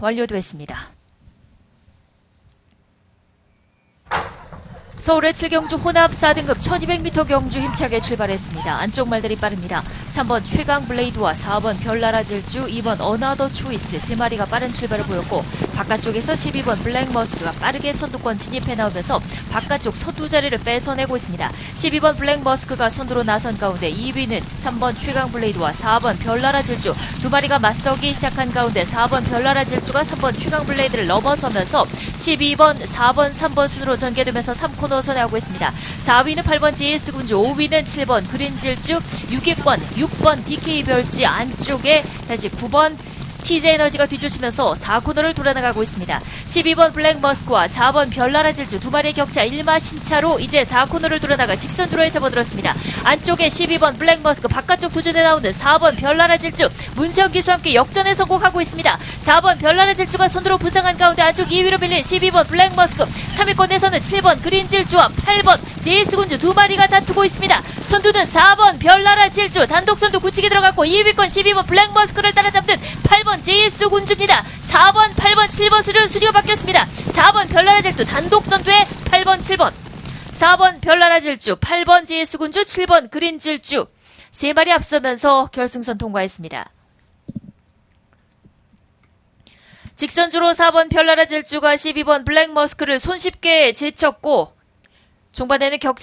완료됐습니다. 서울의 7경주 혼합 4등급 1200m 경주 힘차게 출발했습니다. 안쪽 말들이 빠릅니다. 3번 최강 블레이드와 4번 별나라 질주, 2번 어나더 초이스 세 마리가 빠른 출발을 보였고 바깥쪽에서 12번 블랙 머스크가 빠르게 선두권 진입해 나오면서 바깥쪽 선두 자리를 뺏어내고 있습니다. 12번 블랙 머스크가 선두로 나선 가운데 2위는 3번 최강 블레이드와 4번 별나라 질주 두 마리가 맞서기 시작한 가운데 4번 별나라 질주가 3번 최강 블레이드를 넘어서면서 12번, 4번, 3번 순으로 전개되면서 3코너 선회하고 있습니다. 4위는 8번 GS 군주, 5위는 7번 그린 질주, 6위권 6번 DK 별지 안쪽에 다시 9번 TJ 에너지가 뒤쫓으면서 4코너를 돌아나가고 있습니다. 12번 블랙 머스크와 4번 별나라 질주 두 마리의 격차 1마 신차로 이제 4코너를 돌아나가 직선 주로에 접어들었습니다. 안쪽에 12번 블랙 머스크 바깥쪽 도전에 나오는 4번 별나라 질주 문세영 기수와 함께 역전에 성공하고 있습니다. 4번 별나라 질주가 선두로 부상한 가운데 안쪽 2위로 밀린 12번 블랙 머스크 3위권에서는 7번 그린 질주와 8번 제이스 군주 두 마리가 다투고 있습니다. 선두는 4번 별나라 질주 단독 선두 굳히게 들어갔고 2위권 12번 블랙 머스크를 따라잡는 8 번 제이스 군주입니다. 4번, 8번, 7번 수료 수리가 바뀌었습니다. 4번 별나라 질주 단독 선두에 8번, 7번 4번 별나라 질주, 8번 제이스 군주, 7번 그린 질주 세 마리 앞서면서 결승선 통과했습니다. 직선주로 4번 별나라 질주가 12번 블랙 머스크를 손쉽게 제쳤고 종반에는 격차